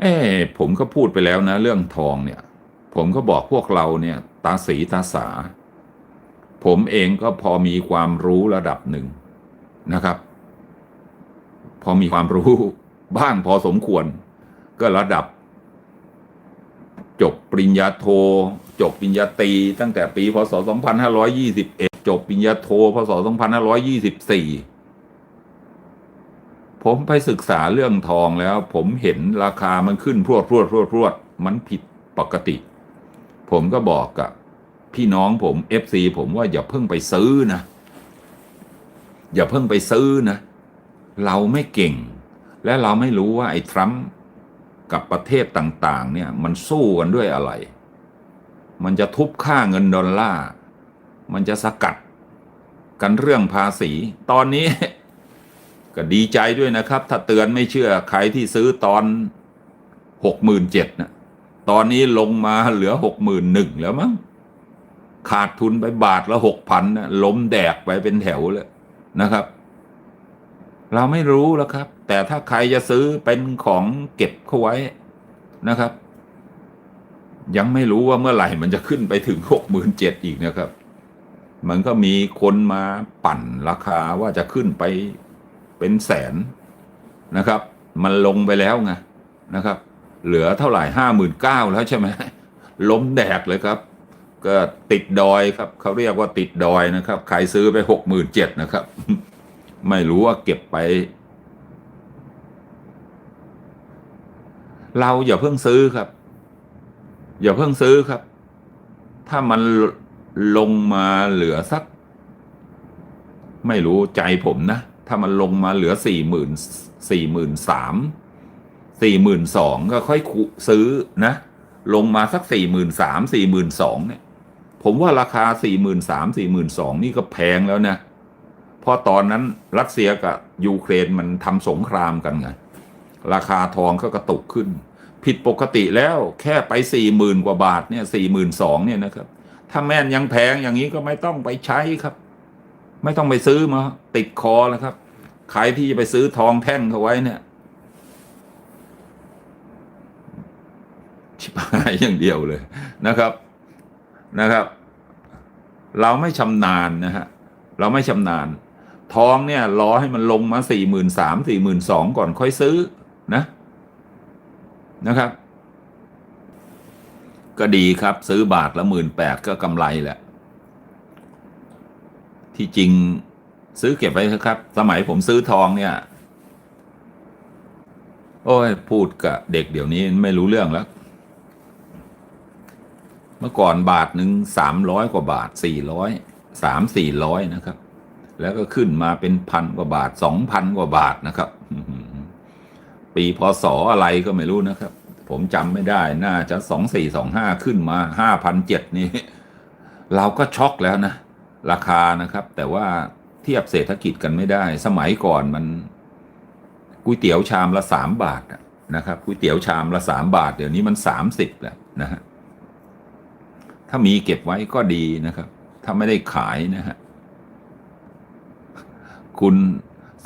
เอ้ผมก็พูดไปแล้วนะ เรื่องทองเนี่ย ผมก็บอกพวกเราเนี่ย ตาสีตาสา ผมเองก็พอมีความรู้ระดับหนึ่งนะครับ พอมีความรู้บ้างพอสมควร ก็ระดับ จบปริญญาโท จบปริญญาตรีตั้งแต่ปีพศ 2521 จบปริญญาโท พศ 2524 ผมไปศึกษาเรื่องทองแล้ว ผมเห็นราคามันขึ้นพรวดพรวดพรวดพรวดมันผิดปกติ ผมก็บอกกับพี่น้องผมเอฟซีผมว่าอย่าเพิ่งไปซื้อนะ อย่าเพิ่งไปซื้อนะ เราไม่เก่ง และเราไม่รู้ว่าไอ้ทรัมป์กับประเทศต่างๆ เนี่ยมันสู้กันด้วยอะไร มันจะทุบค่าเงินดอลลาร์ มันจะสกัดกันเรื่องภาษี ตอนนี้ ก็ดีใจด้วยนะครับ ถ้าเตือนไม่เชื่อใครที่ซื้อตอนหกหมื่นเจ็ดนะตอนนี้ลงมาเหลือหกหมื่นหนึ่งแล้วมั้งขาดทุนไปบาทละหกพันนะล้มแดกไปเป็นแถวเลยนะครับ เราไม่รู้แล้วครับ แต่ถ้าใครจะซื้อเป็นของเก็บเข้าไว้นะครับ ยังไม่รู้ว่าเมื่อไหร่มันจะขึ้นไปถึงหกหมื่นเจ็ดอีกนะครับ มันก็มีคนมาปั่นราคาว่าจะขึ้นไป เป็นแสนนะครับ มันลงไปแล้วไงนะครับ เหลือเท่าไหร่ห้าหมื่นเก้าแล้วใช่ไหมล้มแดกเลยครับ ก็ติดดอยครับเขาเรียกว่าติดดอยนะครับใครซื้อไปหกหมื่นเจ็ดนะครับ ไม่รู้ว่าเก็บไป เราอย่าเพิ่งซื้อครับ อย่าเพิ่งซื้อครับ ถ้ามันลงมาเหลือสัก ไม่รู้ใจผมนะ ถ้ามันลงมาเหลือสี่หมื่นสี่หมื่นสามสี่หมื่นสองก็ค่อยซื้อนะ ลงมาสักสี่หมื่นสามสี่หมื่นสองเนี่ย ผมว่าราคาสี่หมื่นสามสี่หมื่นสองนี่ก็แพงแล้วนะเพราะตอนนั้นรัสเซียกับยูเครนมันทำสงครามกันไงราคาทองก็กระตุกขึ้น ผิดปกติแล้วแค่ไปสี่หมื่นกว่าบาทเนี่ยสี่หมื่นสองเนี่ยนะครับ ถ้าแม่นยังแพงอย่างนี้ก็ไม่ต้องไปใช้ครับ ไม่ต้องไปซื้อมา ติดคอแล้วครับ ใครที่จะไปซื้อทองแท่งเขาไว้เนี่ย ชิบหายอย่างเดียวเลยนะครับนะครับ เราไม่ชำนาญนะฮะเราไม่ชำนาญ ทองเนี่ยรอให้มันลงมาสี่หมื่นสามสี่หมื่นสองก่อนค่อยซื้อนะนะครับ ก็ดีครับซื้อบาทละหมื่นแปดก็กำไรแหละ ที่จริงซื้อเก็บไว้ครับ สมัยผมซื้อทองเนี่ย โอ้ย พูดกับเด็กเดี๋ยวนี้ไม่รู้เรื่องแล้ว เมื่อก่อนบาทหนึ่งสามร้อยกว่าบาทสี่ร้อยสามสี่ร้อยนะครับ แล้วก็ขึ้นมาเป็นพันกว่าบาทสองพันกว่าบาทนะครับ ปีพศอะไรก็ไม่รู้นะครับ ผมจำไม่ได้ น่าจะสองสี่สองห้าขึ้นมาห้าพันเจ็ดนี่ เราก็ช็อกแล้วนะ ราคานะครับ แต่ว่าเทียบเศรษฐกิจกันไม่ได้ สมัยก่อนมันก๋วยเตี๋ยวชามละสามบาทนะครับก๋วยเตี๋ยวชามละสามบาท เดี๋ยวนี้มันสามสิบแล้วนะฮะถ้ามีเก็บไว้ก็ดีนะครับ ถ้าไม่ได้ขายนะฮะคุณ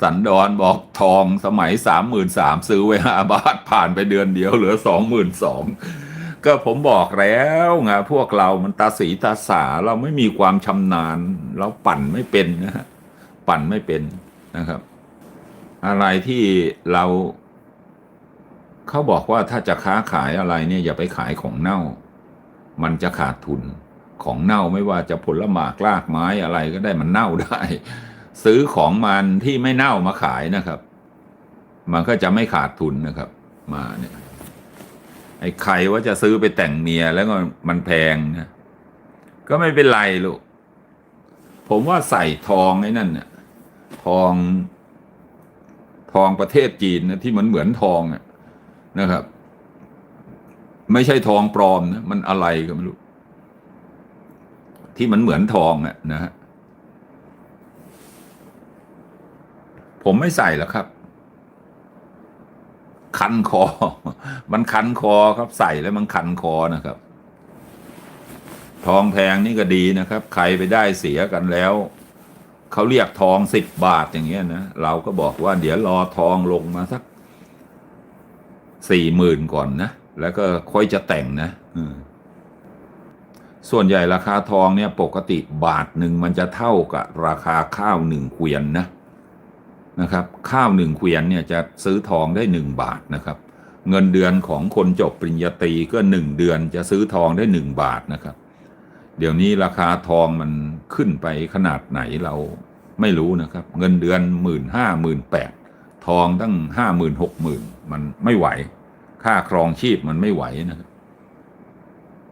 สันดอนบอกทองสมัยสามหมื่นสามซื้อไว้ห้าบาทผ่านไปเดือนเดียวเหลือสองหมื่นสอง ก็ผมบอกแล้วไงพวกเรามันตาสีตาสาเราไม่มีความชำนาญ เราปั่นไม่เป็นนะฮะปั่นไม่เป็นนะครับ อะไรที่เรา เขาบอกว่าถ้าจะค้าขายอะไรเนี่ยอย่าไปขายของเน่า มันจะขาดทุนของเน่าไม่ว่าจะผลหมากรากไม้อะไรก็ได้มันเน่าได้ ซื้อของมันที่ไม่เน่ามาขายนะครับ มันก็จะไม่ขาดทุนนะครับ มาเนี่ย ไอ้ใครว่าจะซื้อไปแต่งเมียแล้วก็มันแพงนะก็ไม่เป็นไรลูก ผมว่าใส่ทองไอ้นั่นเนี่ยทองทองประเทศจีนนะที่เหมันเหมือนทองนะครับ ไม่ใช่ทองปลอมนะมันอะไรก็ไม่รู้ ที่มันเหมือนทองอะนะฮะผมไม่ใส่แล้วครับ คันคอ มันคันคอครับใส่แล้วมันคันคอนะครับ ทองแพงนี่ก็ดีนะครับ ใครไปได้เสียกันแล้ว เขาเรียกทองสิบบาทอย่างเงี้ยนะ เราก็บอกว่าเดี๋ยวรอทองลงมาสักสี่หมื่นก่อนนะ แล้วก็ค่อยจะแต่งนะส่วนใหญ่ราคาทองเนี่ยปกติบาทหนึ่งมันจะเท่ากับราคาข้าวหนึ่งเกวียนนะ นะครับข้าวหนึ่งเกวียนเนี่ยจะซื้อทองได้หนึ่งบาทนะครับ เงินเดือนของคนจบปริญญาตรีก็หนึ่งเดือนจะซื้อทองได้หนึ่งบาทนะครับ เดี๋ยวนี้ราคาทองมันขึ้นไปขนาดไหนเราไม่รู้นะครับ เงินเดือนหมื่นห้าหมื่นแปดทองตั้งห้าหมื่นหกหมื่นมันไม่ไหว ค่าครองชีพมันไม่ไหวนะครับ